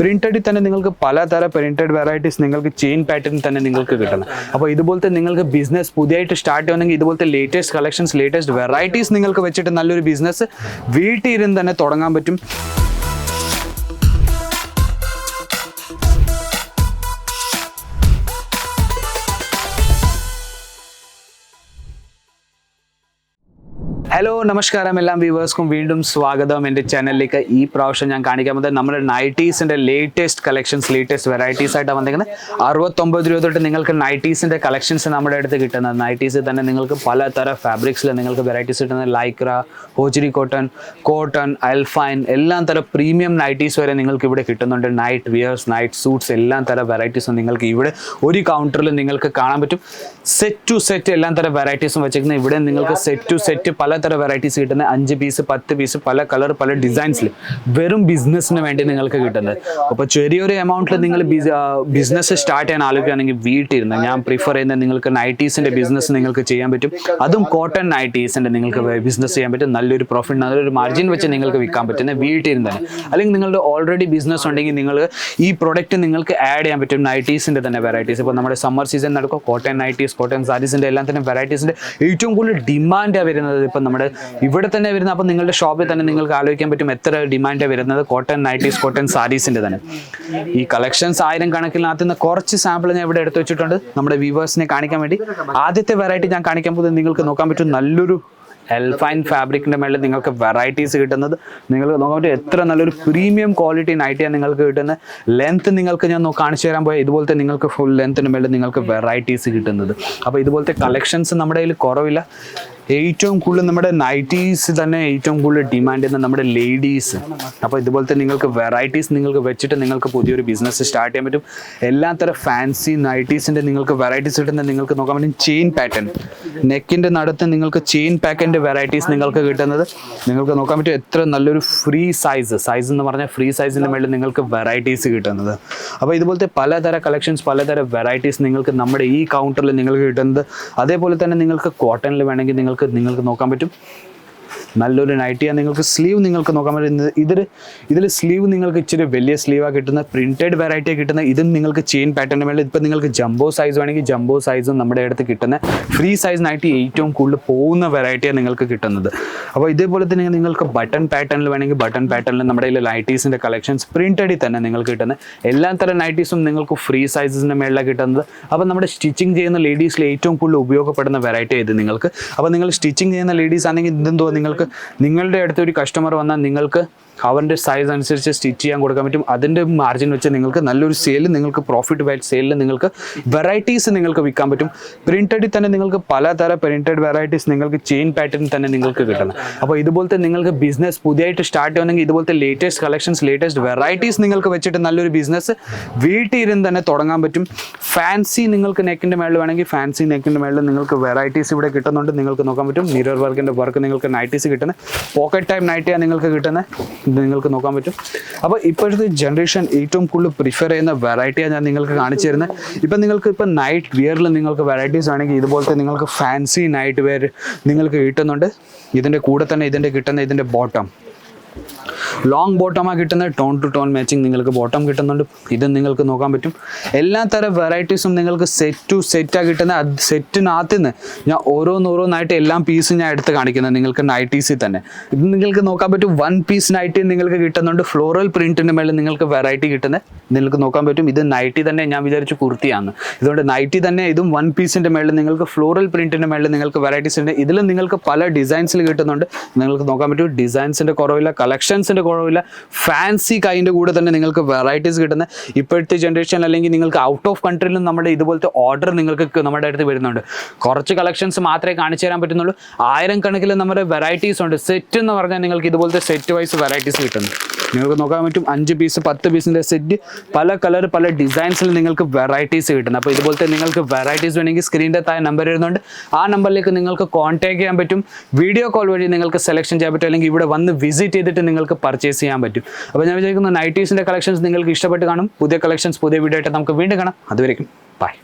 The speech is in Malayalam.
പ്രിന്റഡിൽ തന്നെ നിങ്ങൾക്ക് പലതര പ്രിന്റഡ് വെറൈറ്റീസ് നിങ്ങൾക്ക് ചെയിൻ പാറ്റേൺ തന്നെ നിങ്ങൾക്ക് കിട്ടണം. അപ്പോൾ ഇതുപോലത്തെ നിങ്ങൾക്ക് ബിസിനസ് പുതിയതായിട്ട് സ്റ്റാർട്ട് ചെയ്യണമെങ്കിൽ ഇതുപോലത്തെ ലേറ്റസ്റ്റ് കളക്ഷൻസ് ലേറ്റസ്റ്റ് വെറൈറ്റീസ് നിങ്ങൾക്ക് വെച്ചിട്ട് നല്ലൊരു ബിസിനസ് വീട്ടിൽ ഇരുന്ന് തന്നെ തുടങ്ങാൻ പറ്റും. ഹലോ നമസ്കാരം എല്ലാം വ്യൂവേഴ്സ്ക്കും വീണ്ടും സ്വാഗതം. എന്റെ ചാനലിലേക്ക് ഈ പ്രാവശ്യം ഞാൻ കാണിക്കാൻ പോകുന്നത് നമ്മുടെ നൈറ്റീസിന്റെ ലേറ്റസ്റ്റ് കളക്ഷൻസ് ലേറ്റസ്റ്റ് വെറൈറ്റീസ് ആയിട്ടാണ് വന്നിരിക്കുന്നത്. അറുപത്തൊമ്പത് രൂപ തൊട്ട് നിങ്ങൾക്ക് നൈറ്റീസിന്റെ കളക്ഷൻസ് നമ്മുടെ അടുത്ത് കിട്ടുന്നത്. നൈറ്റീസിൽ തന്നെ നിങ്ങൾക്ക് പലതരം ഫാബ്രിക്സിൽ നിങ്ങൾക്ക് വെറൈറ്റീസ് കിട്ടുന്നത്. ലൈക്ര ഹോജിരി കോട്ടൺ കോട്ടൺ അൽഫൈൻ എല്ലാം തരം പ്രീമിയം നൈറ്റീസ് വരെ നിങ്ങൾക്ക് ഇവിടെ കിട്ടുന്നുണ്ട്. നൈറ്റ് വിയേഴ്സ് നൈറ്റ് സൂട്ട്സ് എല്ലാം തരം വെറൈറ്റീസും നിങ്ങൾക്ക് ഇവിടെ ഒരു കൗണ്ടറിൽ നിങ്ങൾക്ക് കാണാൻ പറ്റും. സെറ്റ് ടു സെറ്റ് എല്ലാം തരം വെറൈറ്റീസും വെച്ചിരിക്കുന്നത്. ഇവിടെ നിങ്ങൾക്ക് സെറ്റ് ടു സെറ്റ് പലതരം വെറൈറ്റീസ് കിട്ടുന്ന അഞ്ച് പീസ് പത്ത് പീസ് പല കളർ പല ഡിസൈൻസിൽ വെറും ബിസിനസ്സിന് വേണ്ടി നിങ്ങൾക്ക് കിട്ടുന്നത്. അപ്പോൾ ചെറിയൊരു എമൗണ്ടിൽ നിങ്ങൾ ബിസിനസ് സ്റ്റാർട്ട് ചെയ്യാൻ ആലോചിക്കുകയാണെങ്കിൽ വീട്ടിലിരുന്ന് ഞാൻ പ്രിഫർ ചെയ്യുന്നത് നിങ്ങൾക്ക് നൈറ്റീസിന്റെ ബിസിനസ് നിങ്ങൾക്ക് ചെയ്യാൻ പറ്റും. അതും കോട്ടൺ നൈറ്റീസിന്റെ നിങ്ങൾക്ക് ബിസിനസ് ചെയ്യാൻ പറ്റും. നല്ലൊരു പ്രോഫിറ്റ് നല്ലൊരു മാർജിൻ വെച്ച് നിങ്ങൾക്ക് വിൽക്കാൻ പറ്റുന്ന വീട്ടിലിരുന്ന് തന്നെ. അല്ലെങ്കിൽ നിങ്ങളുടെ ഓൾറെഡി ബിസിനസ് ഉണ്ടെങ്കിൽ നിങ്ങൾ ഈ പ്രൊഡക്റ്റ് നിങ്ങൾക്ക് ആഡ് ചെയ്യാൻ പറ്റും നൈറ്റീസിന്റെ തന്നെ വെറൈറ്റീസ് ഇപ്പോൾ നമ്മുടെ സമ്മർ സീസൺ നടക്കും. കോട്ടൺ നൈറ്റീസ് കോട്ടൺ സാരീസിന്റെ എല്ലാം തന്നെ വെറൈറ്റീസിന്റെ ഏറ്റവും കൂടുതൽ ഡിമാൻഡാണ് വരുന്നത് ഇപ്പം നമ്മുടെ ഇവിടെ തന്നെ വരുന്ന അപ്പം നിങ്ങളുടെ ഷോപ്പിൽ തന്നെ നിങ്ങൾക്ക് ആലോചിക്കാൻ പറ്റും എത്ര ഡിമാൻഡ് വരുന്നത്. കോട്ടൺ നൈറ്റീസ് കോട്ടൺ സാരീസിന്റെ തന്നെ. ഈ കളക്ഷൻസ് ആയിരം കണക്കിനകത്ത് നിന്ന് കുറച്ച് സാമ്പിൾ ഞാൻ ഇവിടെ എടുത്തു വെച്ചിട്ടുണ്ട്. നമ്മുടെ വ്യൂവേഴ്സിനെ കാണിക്കാൻ വേണ്ടി. ആദ്യത്തെ വെറൈറ്റി ഞാൻ കാണിക്കാൻ പോകുന്നത് നിങ്ങൾക്ക് നോക്കാൻ പറ്റും നല്ലൊരു എൽഫൈൻ ഫാബ്രിക്കിന്റെ മേളിൽ നിങ്ങൾക്ക് വെറൈറ്റീസ് കിട്ടുന്നത്. നിങ്ങൾക്ക് നോക്കാൻ പറ്റും എത്ര നല്ലൊരു പ്രീമിയം ക്വാളിറ്റി നൈറ്റിയാണ് നിങ്ങൾക്ക് കിട്ടുന്നത്. ലെങ്ത് നിങ്ങൾക്ക് ഞാൻ കാണിച്ചു തരാൻ പോയാൽ ഇതുപോലത്തെ നിങ്ങൾക്ക് ഫുൾ ലെങ്ത്തിന് മേളിൽ നിങ്ങൾക്ക് വെറൈറ്റീസ് കിട്ടുന്നത്. അപ്പോൾ ഇതുപോലത്തെ കളക്ഷൻസ് നമ്മുടെ കയ്യിൽ കുറവില്ല. ഏറ്റവും കൂടുതൽ നമ്മുടെ നൈറ്റീസ് തന്നെ ഏറ്റവും കൂടുതൽ ഡിമാൻഡ് ചെയ്യുന്ന നമ്മുടെ ലേഡീസ് അപ്പോൾ ഇതുപോലത്തെ നിങ്ങൾക്ക് വെറൈറ്റീസ് നിങ്ങൾക്ക് വെച്ചിട്ട് നിങ്ങൾക്ക് പുതിയൊരു ബിസിനസ് സ്റ്റാർട്ട് ചെയ്യാൻ പറ്റും. എല്ലാ തരം ഫാൻസി നൈറ്റീസിന്റെ നിങ്ങൾക്ക് വെറൈറ്റീസ് കിട്ടുന്ന നിങ്ങൾക്ക് നോക്കാൻ പറ്റും ചെയിൻ പാറ്റേൺ നെക്കിന്റെ നടത്ത് നിങ്ങൾക്ക് ചെയിൻ പാക്കിന്റെ വെറൈറ്റീസ് നിങ്ങൾക്ക് കിട്ടുന്നത്. നിങ്ങൾക്ക് നോക്കാൻ പറ്റും എത്ര നല്ലൊരു ഫ്രീ സൈസ് സൈസ് എന്ന് പറഞ്ഞാൽ ഫ്രീ സൈസിന്റെ മേളിൽ നിങ്ങൾക്ക് വെറൈറ്റീസ് കിട്ടുന്നത്. അപ്പോൾ ഇതുപോലത്തെ പലതര കളക്ഷൻസ് പലതര വെറൈറ്റീസ് നിങ്ങൾക്ക് നമ്മുടെ ഈ കൗണ്ടറിൽ നിങ്ങൾക്ക് കിട്ടുന്നത്. അതേപോലെ തന്നെ നിങ്ങൾക്ക് കോട്ടണിൽ വേണമെങ്കിൽ നിങ്ങൾക്ക് നിങ്ങൾക്ക് നോക്കാൻ പറ്റും. നല്ലൊരു നൈറ്റിയാണ് നിങ്ങൾക്ക് സ്ലീവ് നിങ്ങൾക്ക് നോക്കാൻ പറ്റുന്നത് ഇതിൽ ഇതിൽ സ്ലീവ് നിങ്ങൾക്ക് ഇച്ചിരി വലിയ സ്ലീവാണ് കിട്ടുന്നത് പ്രിന്റഡ് വെറൈറ്റി കിട്ടുന്ന ഇതും നിങ്ങൾക്ക് ചെയിൻ പാറ്റേൺ വേണ്ടി ഇപ്പം നിങ്ങൾക്ക് ജംബോ സൈസ് വേണമെങ്കിൽ ജംബോ സൈസും നമ്മുടെ അടുത്ത് കിട്ടുന്ന ഫ്രീ സൈസ് നൈറ്റി ഏറ്റവും കൂടുതൽ പോകുന്ന വെറൈറ്റിയാണ് നിങ്ങൾക്ക് കിട്ടുന്നത്. അപ്പോൾ ഇതേപോലെ തന്നെ നിങ്ങൾക്ക് ബട്ടൺ പാറ്റേണിൽ വേണമെങ്കിൽ ബട്ടൺ പാറ്റേണിൽ നമ്മുടെ കയ്യിൽ നൈറ്റീസിന്റെ കളക്ഷൻസ് പ്രിന്റഡിൽ തന്നെ നിങ്ങൾക്ക് കിട്ടുന്ന എല്ലാ തരം നൈറ്റീസും നിങ്ങൾക്ക് ഫ്രീ സൈസസിന്റെ മേളിലാണ് കിട്ടുന്നത്. അപ്പോൾ നമ്മുടെ സ്റ്റിച്ചിങ് ചെയ്യുന്ന ലേഡീസിൽ ഏറ്റവും കൂടുതൽ ഉപയോഗപ്പെടുന്ന വെറൈറ്റി ഇത് നിങ്ങൾക്ക്. അപ്പോൾ നിങ്ങൾ സ്റ്റിച്ചിങ് ചെയ്യുന്ന ലേഡീസ് ആണെങ്കിൽ ഇതെന്തോ നിങ്ങൾക്ക് നിങ്ങളുടെ അടുത്ത് ഒരു കസ്റ്റമർ വന്നാൽ നിങ്ങൾക്ക് അവന്റെ സൈസ് അനുസരിച്ച് സ്റ്റിച്ച് ചെയ്യാൻ കൊടുക്കാൻ പറ്റും. അതിന്റെ മാർജിൻ വെച്ച് നിങ്ങൾക്ക് നല്ലൊരു സെയിൽ നിങ്ങൾക്ക് പ്രോഫിറ്റ് ബൈ സെയിലിൽ നിങ്ങൾക്ക് വെറൈറ്റീസ് നിങ്ങൾക്ക് വിൽക്കാൻ പറ്റും. പ്രിന്റഡിൽ തന്നെ നിങ്ങൾക്ക് പലതരം പ്രിന്റഡ് വെറൈറ്റീസ് നിങ്ങൾക്ക് ചെയിൻ പാറ്റേൺ തന്നെ നിങ്ങൾക്ക് കിട്ടണം. അപ്പോൾ ഇതുപോലത്തെ നിങ്ങൾക്ക് ബിസിനസ് പുതിയതായിട്ട് സ്റ്റാർട്ട് ചെയ്യണമെങ്കിൽ ഇതുപോലത്തെ ലേറ്റസ്റ്റ് കളക്ഷൻസ് ലേറ്റസ്റ്റ് വെറൈറ്റീസ് നിങ്ങൾക്ക് വെച്ചിട്ട് നല്ലൊരു ബിസിനസ് വീട്ടിൽ ഇരുന്ന് തന്നെ തുടങ്ങാൻ പറ്റും. ഫാൻസി നിങ്ങൾക്ക് നെക്കിന്റെ മേളിൽ വേണമെങ്കിൽ ഫാൻസി നെക്കിന്റെ മേളിൽ നിങ്ങൾക്ക് വെറൈറ്റീസ് ഇവിടെ കിട്ടുന്നുണ്ട്. നിങ്ങൾക്ക് നോക്കാൻ പറ്റും. മിറർ വർക്കിന്റെ വർക്ക് നിങ്ങൾക്ക് നൈറ്റീസ് കിട്ടുന്നത്. പോക്കറ്റ് ടൈം നൈറ്റിയാണ് നിങ്ങൾക്ക് കിട്ടുന്നത്. നിങ്ങൾക്ക് നോക്കാൻ പറ്റും. അപ്പോൾ ഇപ്പോഴത്തെ ജനറേഷൻ ഏറ്റവും കൂടുതൽ പ്രിഫർ ചെയ്യുന്ന വെറൈറ്റിയാണ് ഞാൻ നിങ്ങൾക്ക് കാണിച്ചു തരുന്നത്. ഇപ്പം നിങ്ങൾക്ക് ഇപ്പം നൈറ്റ് വിയറിൽ നിങ്ങൾക്ക് വെറൈറ്റീസ് ആണെങ്കിൽ ഇതുപോലത്തെ നിങ്ങൾക്ക് ഫാൻസി നൈറ്റ് വെയർ നിങ്ങൾക്ക് കിട്ടുന്നുണ്ട്. ഇതിന്റെ കൂടെ തന്നെ ഇതിന്റെ കിട്ടുന്ന ഇതിന്റെ ബോട്ടം ലോങ് ബോട്ടമാണ് കിട്ടുന്നത് ടോൺ ടു ടോൺ മാച്ചിങ് നിങ്ങൾക്ക് ബോട്ടം കിട്ടുന്നുണ്ട്. ഇത് നിങ്ങൾക്ക് നോക്കാൻ പറ്റും. എല്ലാ തരം വെറൈറ്റീസും നിങ്ങൾക്ക് സെറ്റ് ടു സെറ്റാണ് കിട്ടുന്നത് സെറ്റിനകത്ത് നിന്ന് ഞാൻ ഓരോന്നോരോന്നായിട്ട് എല്ലാം പീസും ഞാൻ എടുത്ത് കാണിക്കുന്നത് നിങ്ങൾക്ക് നൈറ്റീസിൽ തന്നെ. ഇത് നിങ്ങൾക്ക് നോക്കാൻ പറ്റും. വൺ പീസ് നൈറ്റി നിങ്ങൾക്ക് കിട്ടുന്നുണ്ട്. ഫ്ലോറൽ പ്രിന്റിന്റെ മേളിൽ നിങ്ങൾക്ക് വെറൈറ്റി കിട്ടുന്നത് നിങ്ങൾക്ക് നോക്കാൻ പറ്റും. ഇത് നൈറ്റി തന്നെ ഞാൻ വിചാരിച്ചു കുർത്തിയാണ്. ഇതുകൊണ്ട് നൈറ്റി തന്നെ ഇതും വൺ പീസിന്റെ മേളിൽ നിങ്ങൾക്ക് ഫ്ലോറൽ പ്രിന്റിന്റെ മേളിൽ നിങ്ങൾക്ക് വെറൈറ്റീസ് ഉണ്ട് ഇതിലും നിങ്ങൾക്ക് പല ഡിസൈൻസിൽ കിട്ടുന്നുണ്ട്. നിങ്ങൾക്ക് നോക്കാൻ പറ്റും. ഡിസൈൻസിന്റെ കുറവില്ല. കളക്ഷൻസിന്റെ കുറവില്ല ഫാൻസി കൈന്റെ കൂടെ തന്നെ നിങ്ങൾക്ക് വെറൈറ്റീസ് കിട്ടുന്ന ഇപ്പോഴത്തെ ജനറേഷൻ അല്ലെങ്കിൽ നിങ്ങൾക്ക് ഔട്ട് ഓഫ് കൺട്രിയിലും നമ്മുടെ ഇതുപോലത്തെ ഓർഡർ നിങ്ങൾക്ക് നമ്മുടെ അടുത്ത് വരുന്നുണ്ട്. കുറച്ച് കളക്ഷൻസ് മാത്രമേ കാണിച്ചു തരാൻ പറ്റുന്നുള്ളൂ. ആയിരം കണക്കിൽ നമ്മുടെ വെറൈറ്റീസ് ഉണ്ട്. സെറ്റ് എന്ന് പറഞ്ഞാൽ നിങ്ങൾക്ക് ഇതുപോലത്തെ സെറ്റ് വൈസ് വെറൈറ്റീസ് കിട്ടുന്നു. നിങ്ങൾക്ക് നോക്കാൻ പറ്റും അഞ്ച് പീസ് പത്ത് പീസിന്റെ സെറ്റ് പല കളർ പല ഡിസൈൻസിൽ നിങ്ങൾക്ക് വെറൈറ്റീസ് കിട്ടുന്നു. അപ്പോൾ ഇതുപോലത്തെ നിങ്ങൾക്ക് വെറൈറ്റീസ് വേണമെങ്കിൽ സ്ക്രീനിന്റെ താഴെ നമ്പർ വരുന്നുണ്ട് ആ നമ്പറിലേക്ക് നിങ്ങൾക്ക് കോൺടാക്ട് ചെയ്യാൻ പറ്റും. വീഡിയോ കോൾ വഴി നിങ്ങൾക്ക് സെലക്ഷൻ ചെയ്യാൻ പറ്റും. അല്ലെങ്കിൽ ഇവിടെ വന്ന് വിസിറ്റ് ചെയ്തിട്ട് നിങ്ങൾക്ക് പർച്ചേസ് ചെയ്യാൻ പറ്റും. അപ്പോൾ ഞാൻ വിചാരിക്കുന്നു നൈറ്റീസിന്റെ കളക്ഷൻസ് നിങ്ങൾക്ക് ഇഷ്ടപ്പെട്ട് കാണും. പുതിയ കളക്ഷൻസ് പുതിയ വീഡിയോ ആയിട്ട് നമുക്ക് വീണ്ടും കാണാം. അതുവരെയും ബൈ